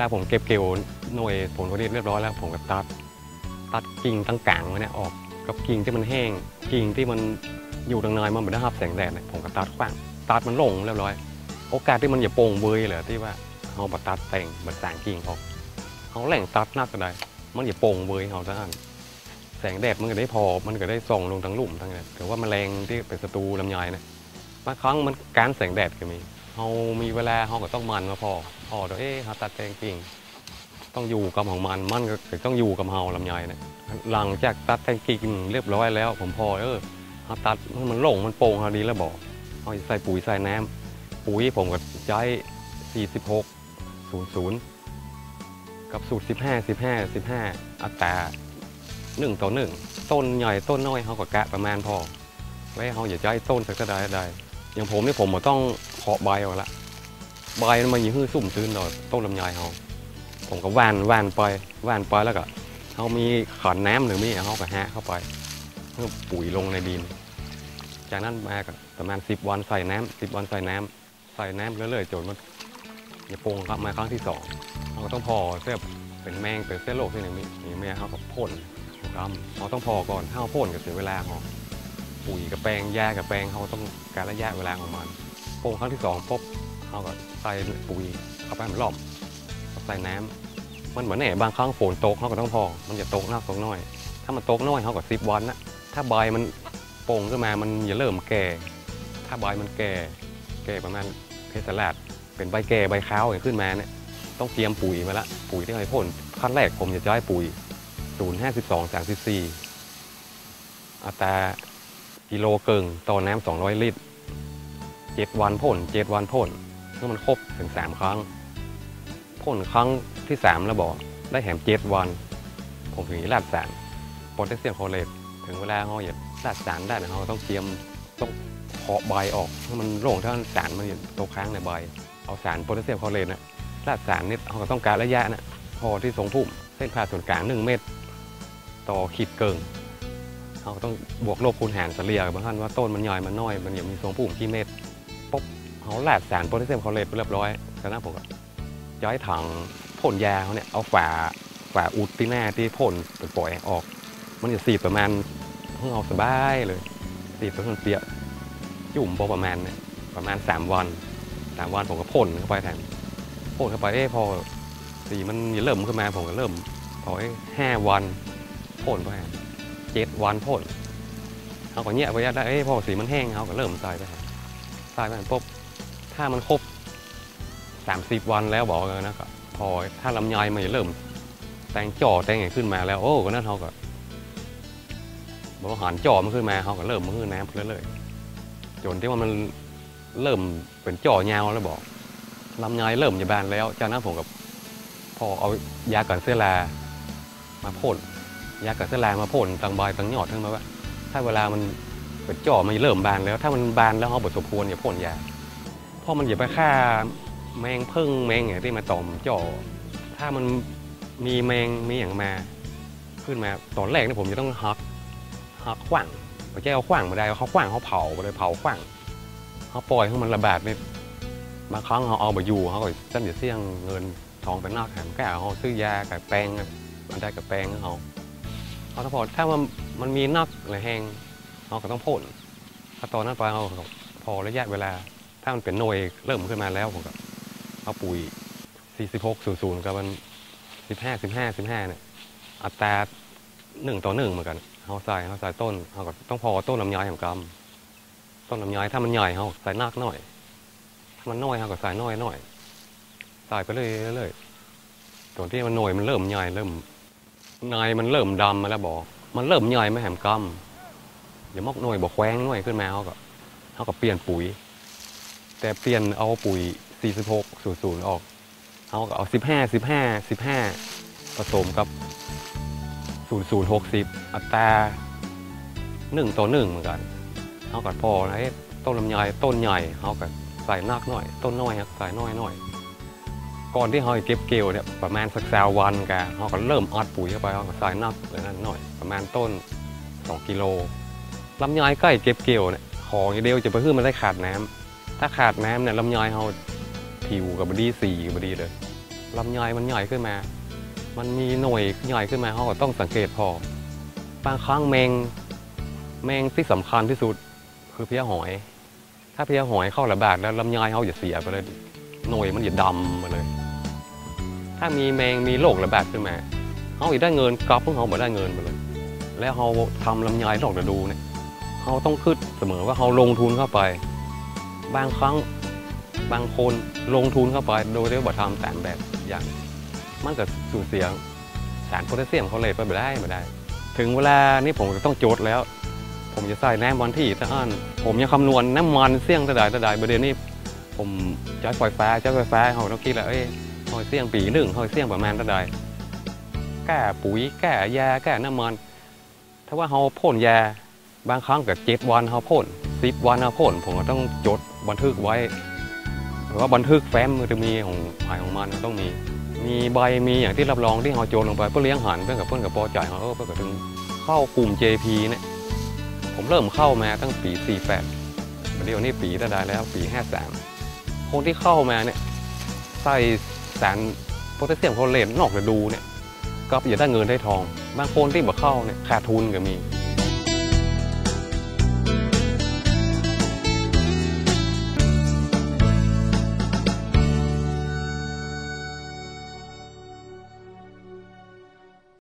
ลาผมเก็บเกี่ยวหน่วยผลผลิตเรียบร้อยแล้ว ผมก็ตัดตัดกิ่งตั้งกลางไว้เนี่ยออกกับกิ่งที่มันแห้ง กิ่งที่มันอยู่ตรงเนยมันไม่ได้รับแสงแดดเนี่ยผมก็ตัดขว้างตัดมันลงเรียบร้อย โอกาสที่มันจะโป่งเบยเหลยที่ว่าเขาบัตัดแต่งบัต่างกิ่งออกเขาแหล่งตัดนักก็ได้ มันจะโป่งเบยเขาซะอันแสงแดดมันก็ได้พอ มันก็ได้ส่องลงทั้งลุมทั้งนั้นถือว่าแมลงที่เป็นศัตรูลำไยเนี่ยบางครั้งมันการแสงแดดก็มี เขามีเวลาเขาก็ต้องมันมาพอพอเดี๋ยวเอ๊ะเขาตัดแตงกิ่งต้องอยู่กับของมันมันก็ต้องอยู่กับเฮาลำไยเนี่ยหลังจากตัดแตงกิ่งเรียบร้อยแล้ว ผมพอเออเขาตัดให้มันโล่งมันโป่งเขาดีแล้วบอกเขาใส่ปุ๋ยใส่น้ำปุ๋ยผมก็ใช้46 00กับสูตร 15 15 15 อัตรา1ต่อ1ต้นใหญ่ต้นน้อยเขาก็กะประมาณพอ ไว้เขาอย่าใช้ต้นสักเท่าใดใด อย่างผมนี่ผมต้องเคาะใบเอาละใบมันยิ่งหื้อซุ่มซื้นดอกต้นลำไยเขาผมก็แว่านว่านไปแวนไปแล้วก็เขามีขันน้ำหรือไมีเขาก็แฮะเข้าไปเพื่อปุ๋ยลงในดิน จากนั้นมาก็ประมาณ10วันใส่น้ำ10วันใส่น้ำใส่น้ำเรื่อยๆจนมันจะโป่งกลับมาครั้งที่สองเขาก็ต้องพอเสียเป็นแมงเป็นเส้นโรคที่หนึ่งมีมีแม่เขาก็พ่นครับเขาต้องพอก่อนถ้าเขาพ่นก็เสียเวลาเขา ปุ๋ยกับแปลงยากับแปลงเขาต้องการระยะเวลาของมันโป่งครั้งที่สองปุ๊บเขาก็ใส่ปุ๋ยเข้าไปมันรอบใส่น้ำมันเหมือนแหนบางครั้งฝนตกเขาก็ต้องพอ มันจะตกนักตกน้อย ถ้ามันตกน้อยเขาก็สิบวันนะถ้าใบมันโป่งขึ้นมามันจะเริ่มแก่ ถ้าใบมันแก่ แก่ประมาณเพชรสลัดเป็นใบแก่ใบขาวขึ้นมาเนี่ยต้องเตรียมปุ๋ยมาละปุ๋ยที่ให้พ่นขั้นแรกผมจะใช้ปุ๋ย0 52 34อัตรา กิโลเกิงต่อน้ำ200ลิตร7วันพ่น7วันพ่นเมื่อมันครบถึง3ครั้งพ่นครั้งที่3แล้วบอกได้แหมเจ็ดวัน ผมถึงจะลาดสารโพแทสเซียมคลอเรตถึงเวลาเขาอยากลาดสารได้นะเขาต้องเตรียมต้องเคาะใบออกให้มันโล่งถ้าสารมันตกค้างในใบ เอาสารโพแทสเซียมคลอเรตนะลาดสารนี่เขาต้องการระยะนะพอที่ทรงพุ่มเส้นผ่าศูนย์กลาง1เมตร ต่อขีดเกิง เขาต้องบวกลบคูณหารเฉลี่ยบางท่านว่าต้นมันย่อยมันน้อย มันอย่ามีทรงพุ่มกี่เมตรปุ๊บเขาแหลาดสารโพแทสเซียมคลอเรตไปเรียบร้อยจากนั้นผมก็ย้อยถังพ่นยาเขาเนี่ยเอาฝาฝาอุดที่หน้าที่พ่นปปล่อยออก มันจะสีประมาณเพิ่งเอาสบายเลยสีดไปจนเปียกจุ่มพอประมาณเนี่ยประมาณ 3 วันสามวันผมก็พ่นเข้าไปแทนพ่นเข้าไปเอ้พอสีมันเริ่มขึ้นมาผมก็เริ่มพอห้าวันพ่นไป เจ็ดวันพ่นเขาก็เงียบไปได้เอ้พอสีมันแห้งเขาก็เริ่มใส่ไปใส่ไปปุ๊บถ้ามันครบ30วันแล้วบอกเลยนะครับพอถ้าลำไยมันจะเริ่ม แตงจ่อแตงอย่างขึ้นมาแล้วโอ้ก็นั่นเขาก็บอกว่าหันจ่อมันขึ้นมาเขาก็เริ่มมันขึ้นน้ำเรื่อยๆจนที่ว่ามันเริ่มเป็นจ่อยาวแล้วบอกลำไยเริ่มจะบานแล้วจากนั้นผมกับพอเอายากันเสื้อรามาพ่น ยากันเสื้อรามาพ่นตังใบตังยอดทั้งมาว่า ถ้าเวลามันเป็นจ่อมันเริ่มบานแล้ว ถ้ามันบานแล้วเขาบทสมควรอย่าพ่นยาเพราะมันอย่าไปฆ่าแมงพึ่งแมงอย่างที่มาตอมจ่อถ้ามันมีแมงมีอย่างมา ขึ้นมาตอนแรกเนี่ยผมจะต้องฮักฮักขว้างไม่ใช่เอาขว้างมาได้เขาขว้างเขาเผาไปเลยเผาขว้างเขาปล่อยให้มันระบาดไปบางครั้งเขาเอาไปอยู่เขาก็สั้นเดี๋ยวเสี่ยงเงินทองไปนอกแถมแก้เขาซื้อยากับแปรงมันได้กับแปรงเขา เขาถ้าพอถ้ามันมันมีนักหรือแห้งเขาก็ต้องพ่นถ้าตอนนั้นไปเขาพอระยะเวลา ถ้ามันเป็นหน่วยเริ่มขึ้นมาแล้วผมก็เอาปุ๋ย 46 00 กับมัน 15 15 15เนี่ยอัตรา1ต่อ1เหมือนกันเขาใส่เขาใส่ต้นเขาก็ต้องพอต้นลำไยของกำต้นลำไยถ้ามันใหญ่เขาใส่นักหน่อย ถ้ามันน้อยเขาก็ใส่น้อยหน่อยใส่ไปเรื่อยๆเรื่อยๆตัวที่มันหน่วยมันเริ่มใหญ่เริ่ม นายมันเริ่มดำมาแล้วบอก มันเริ่มใหญ่ไม่แหมกำอย่ามอกหน่วยบอกแควงหน่วยขึ้นมาเขาก็เขาก็เปลี่ยนปุ๋ย แต่เปลี่ยนเอาปุ๋ย 46 00 ออกเอาก็เอา 15 15 15 ผสมกับ 00 60 อัตรา1ต่อ1เหมือนกันเอากัพอนะเอ๊ะต้นลำไยต้นใหญ่เอากัใส่นักหน่อย ต้นน้อยใส่น้อยหน่อย ก่อนที่เขาจะเก็บเกี่ยวเนี่ยประมาณสักสาวันกันเขาก็เริ่มอัดปุ๋ยเข้าไปเขาก็ใส่นักเลยนั่นหน่อยประมาณต้น 2 กิโลลำไยใกล้เก็บเกี่ยวเนี่ยของอย่างเดียวจะไปขึ้นมันได้ขาดน้ำถ้าขาดน้ำเนี่ยลำไยเขาผิวกับบดีสีกับบดีเลยลำไยมันใหญ่ขึ้นมา มันมีหน่วยใหญ่ขึ้นมาเขาก็ต้องสังเกตพอบางครั้งแมงแมงที่สำคัญที่สุดคือเพี้ยหอย ถ้าเพี้ยหอยเข้าระบาดแล้วลำไยเขาจะเสียไปเลยหน่วยมันจะดำมาเลย ถ้ามีแมงมีโรคระบาดขึ้นมาเขาอีกได้เงินกลับพวกเขาไม่ได้เงินไปเลย แล้วเขาทำลำไยดอกฤดูเนี่ยเขาต้องคิดเสมอว่าเขาลงทุนเข้าไป บางครั้งบางคนลงทุนเข้าไปโดยที่บ่ทำตามแบบอย่างมันก็สูญเสียสารโพแทสเซียมเขาเลยไปไม่ได้ไม่ได้ ถึงเวลานี่ผมจะต้องโจทย์แล้ว ผมจะใส่แน้ำวันที่ตะอันผมยังคำนวณน้ำมันเสี่ยงตะไดตะไดประเด็นนี้ผมใช้ไฟฟ้าใช้ไฟฟ้าเขาต้องคิดแล้วเอ้ หอยเสี่ยงปีหนึ่งหอยเสี่ยงประมาณตะไดแก้ปุ๋ยแก้ยาแก้น้ำมันถ้าว่าเขาพ่นยาบางครั้งกับเจ็ดวันเขาพ่นสิบวันเขาพ่นผมก็ต้องจดบันทึกไว้หรือว่าบันทึกแฟ้มมันจะมีของภายของมันต้องมี มีใบมีอย่างที่รับรองที่เขาโจนลงไปเพื่อเลี้ยงหันเพื่อกับเพื่อนกับปอจ่ายเขาเออเพื่อกับถึงเข้ากลุ่ม JP เนี่ยผมเริ่มเข้ามาตั้งปี48เดี๋ยวนี้ปีได้แล้วปี 53 คนที่เข้ามาเนี่ยใส่ สารโพแทสเซียมโคเลตนอกฤดูเนี่ยก็จะได้เงินได้ทองบางคนที่บ่เข้าเนี่ยขาดทุนก็มี